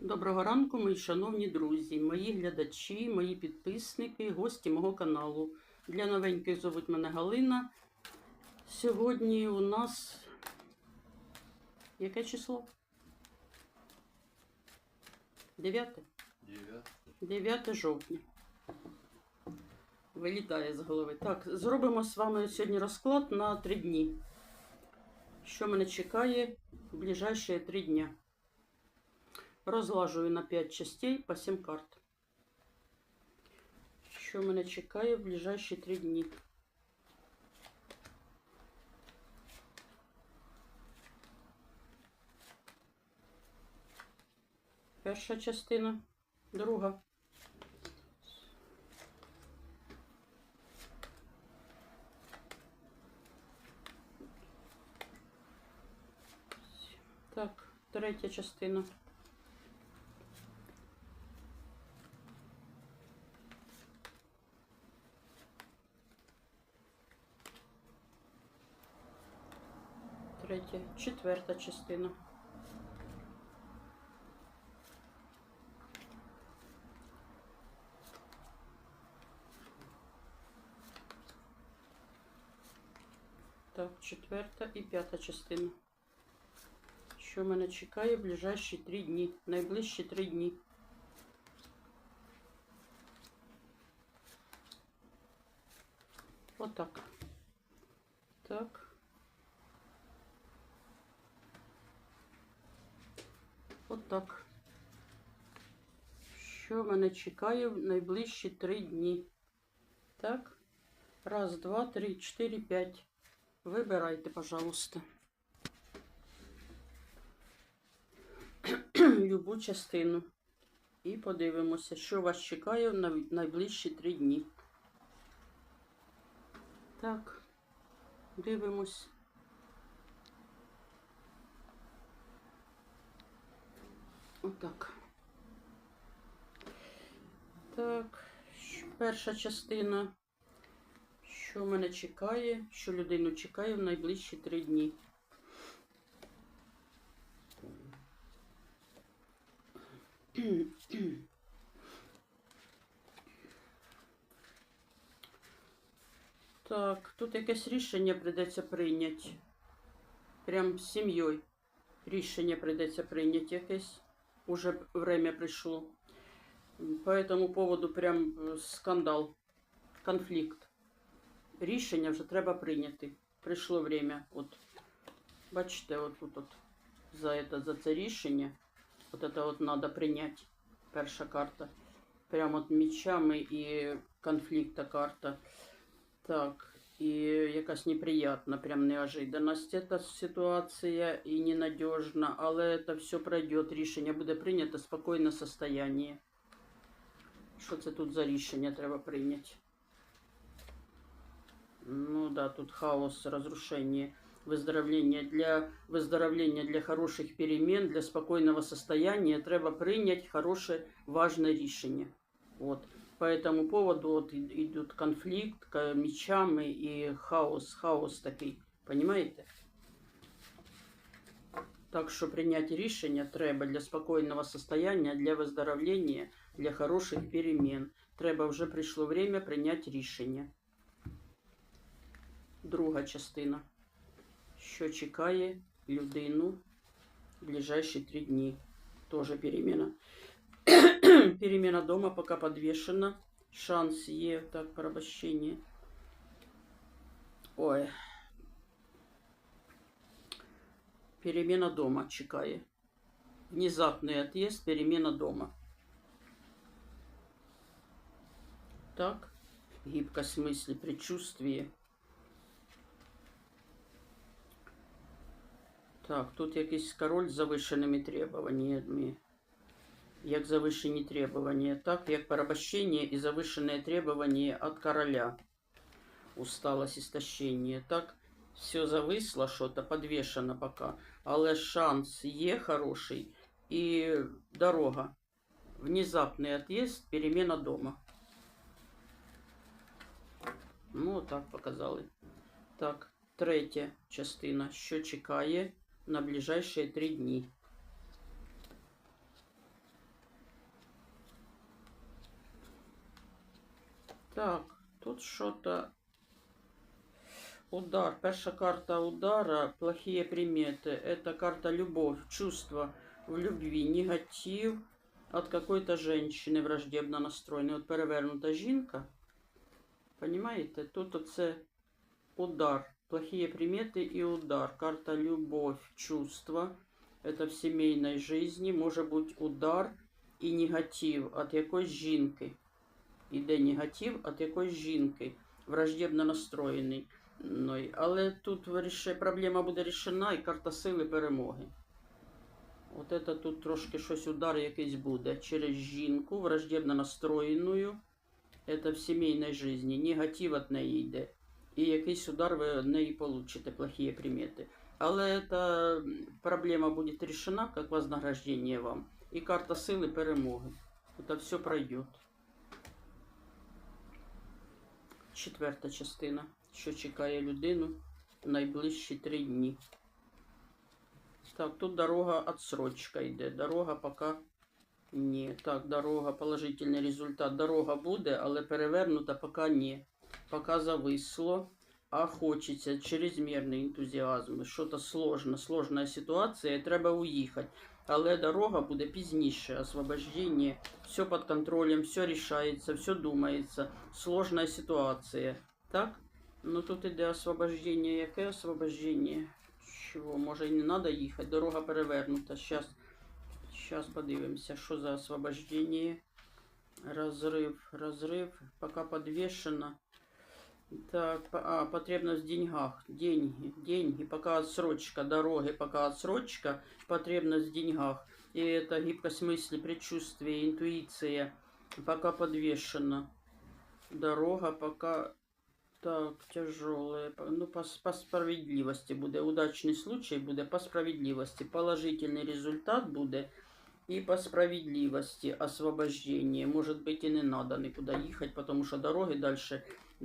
Доброго ранку, мої шановні друзі, мої глядачі, мої підписники, гості мого каналу. Для новеньких зовуть мене Галина. Сьогодні у нас яке число? 9? Дев'яте. 9 жовтня. Вилітає з голови. Так, зробимо з вами сьогодні розклад на 3 дні. Що мене чекає в ближайші 3 дня. Розлажую на 5 частей по 7 карт. Що мене чекає в ближайші 3 дні. Перша частина, друга. Так, третя частина. Третя, четверта частина. Так, четверта і п'ята частина. Що мене чекає в ближайші три дні, найближчі три дні. Отак. Так. Отак. Що мене чекає в найближчі три дні? Так. Раз, два, три, чотири, п'ять. Вибирайте, пожалуйста. Любу частину. І подивимося, що вас чекає в найближчі три дні. Так, дивимось. Отак. Так, перша частина. Що мене чекає, що людину чекає в найближчі три дні. Так, тут якесь рішення прийдеться прийняти. Прям з сім'єю. Рішення прийдеться прийняти якесь. Уже время прийшло. По этому поводу прям е, скандал, конфлікт. Рішення вже треба прийняти. Прийшло время. От, бачите, от тут от за, это, за це рішення. От это от надо прийняти. Перша карта. Прямо от мечами і конфлікта карта. Так, і якась неприятна, прям неожиданность эта ситуація і ненадежна, але це все пройде. Рішення буде прийнято спокійне состояние. Що це тут за рішення треба прийняти? Ну да, тут хаос, разрушение, выздоровление. Для выздоровления, для хороших перемен, для спокойного состояния треба принять хорошее, важное решение. Вот. По этому поводу вот и- идут конфликт к мечам и- и хаос, хаос такий. Понимаете? Так що прийняти рішення треба для спокійного состояння, для выздоровления, для хороших перемен. Треба вже прийшло время прийняти рішення. Друга частина. Що чекає людину в ближайші три дні. Тоже перемена. перемена дома пока подвешена. Шанс є так порабощение. Ой. Перемена дома чекає. Внезапный отъезд, перемена дома. Так. Гибкость мысли, предчувствие. Так, тут якийсь король з завищеними требуваннями Як завищені требування, так як порабощення і завищені требування від короля. Усталость, істощення. Так, все зависло, що-то подвішено поки. Але шанс є хороший і дорога. Внезапний отъезд, перемена дома. Ну, так показали. Так, третя частина. Що чекає на ближайші три дні? Так, тут что-то... Удар. Перша карта удара. Плохие приметы. Это карта любовь, чувство в любви, негатив от какой-то женщины враждебно настроєної. От перевернута жінка. Понимаете? Тут оце удар. Плохие приметы и удар. Карта любовь, чувство. Это в семейной жизни. Може бути удар і негатив от якоїсь жінки. Іде негатив от якоїсь жінки, враждебно настроєний. Ну, Але тут проблема буде рішена і карта сили перемоги. От це тут трошки щось удар якийсь буде через жінку, враждебно настроєною. Це в сімейній житті. Негатив від неї йде. І якийсь удар ви від неї получите, плохі примети. Але ця проблема буде рішена, як вознаграждення вам. І карта сили перемоги. Це все пройде. Четверта частина, що чекає людину найближчі три дні. Так, тут дорога отсрочка йде. Дорога поки ні. Так, дорога, положительний результат. Дорога буде, але перевернута поки ні. Поки зависло, а хочеться чрезмірний ентузіазм. Що-то сложно, сложна ситуація, і треба уїхати. Але дорога буде пізніше, освобождення, все під контролем, все рішається, все думається. Сложна ситуація. Так? Ну тут іде освобождення. Яке освобождення? Чого? Може і не треба їхати. Дорога перевернута. Щас, щас подивимося, що за освобождення. Разрыв, разрыв. Пока подвешено. Так, а, потребность в деньгах. Деньги, деньги. Пока отсрочка дороги, пока отсрочка. Потребность в деньгах. И это гибкость мысли, предчувствие, интуиция. Пока подвешена. Дорога пока так тяжелая. Ну, по, по справедливости буде. Удачний случай буде по справедливости. Положительный результат буде. И по справедливости освобождение. Может быть и не надо никуда ехать, потому что дороги дальше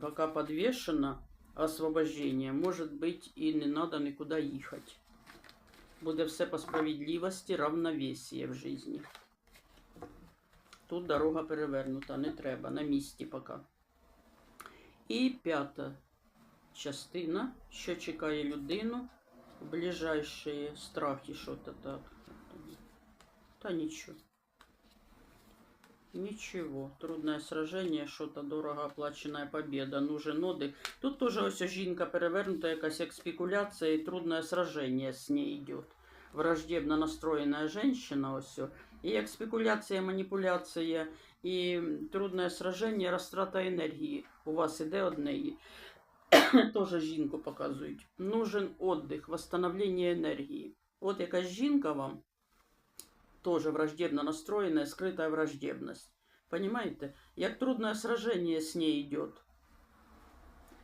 пока подвешено освобождение. Может быть и не надо никуда ехать. Буде все по справедливості, равновесие в житті. Тут дорога перевернута, не треба, на місці поки. І п'ята частина, що чекає людину в ближайші страхи, що-то так. Та нічого. Ничего. Трудное сражение, что-то дорого оплаченная победа. Нужен отдых. Тут тоже ось жінка перевернута, якась як спекуляція і трудное сражение з нею йде. Враждебно настроєна женщина ось. о. І як спекуляція, маніпуляція і трудне сраження, розтрата енергії у вас іде од неї. Тоже жінку показують. Нужен отдых, восстановление енергії. От якась жінка вам тоже враждебно настроенная, скрытая враждебность. Понимаете? Як трудное сражение с ней идет.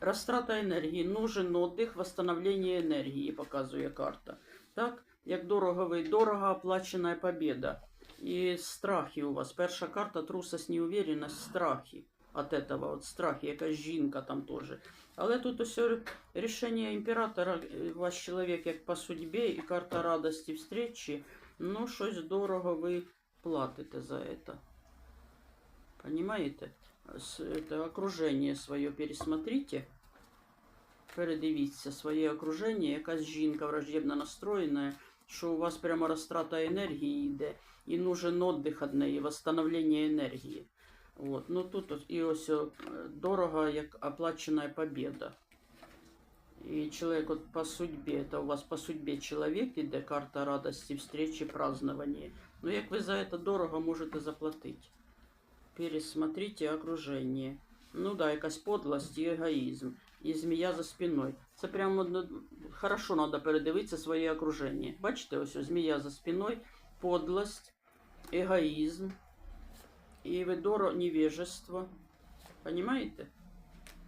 Растрата енергії, нужен отдых, восстановление енергії, показує карта. Так? Як дорого ви, дорого оплачена победа. І страхи у вас. Перша карта трусость, неуверенность, страхи. От этого от страхи, якась жінка там теж. Але тут усе рішення імператора, е, ваш чоловік як по судьбі, і карта радості встречі. Ну, щось дорого ви платите за это. Понимаете? С- Это окружение своє пересмотрите. Передивіться своє окруження, якась жінка враждебно настроєна, що у вас прямо розтрата енергії йде, і нужен отдих від неї, восстановлення енергії. От. Ну тут ось- і ось о, е, дорого, як оплачена победа. И человек вот по судьбе, это у вас по судьбе человек, іде карта радости, встречи, празднования. Ну, як ви за это дорого можете заплатити. Пересмотрите окружение. Ну да, якась подлость і егоїзм. І змія за спиною. Це прямо одно- хорошо треба передивитися своє окруження. Бачите, ось ось змія за спиною, подлость, егоїзм, і видоро невежество. Понимаете?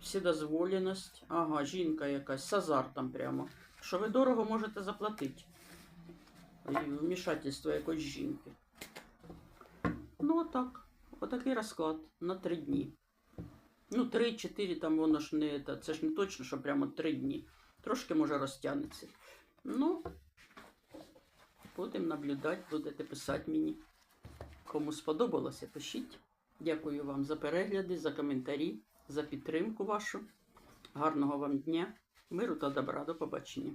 Вседозволеність. Ага, жінка якась з азартом прямо. Що ви дорого можете заплатити. Вмішательство якоїсь жінки. Ну, отак. Отакий розклад на три дні. Ну, три-чотири, там воно ж не це, ж не точно, що прямо три дні. Трошки може розтягнеться. Ну, будемо наблюдати, будете писати мені. Кому сподобалося, пишіть. Дякую вам за перегляди, за коментарі. За підтримку вашу. Гарного вам дня, миру та добра. До побачення.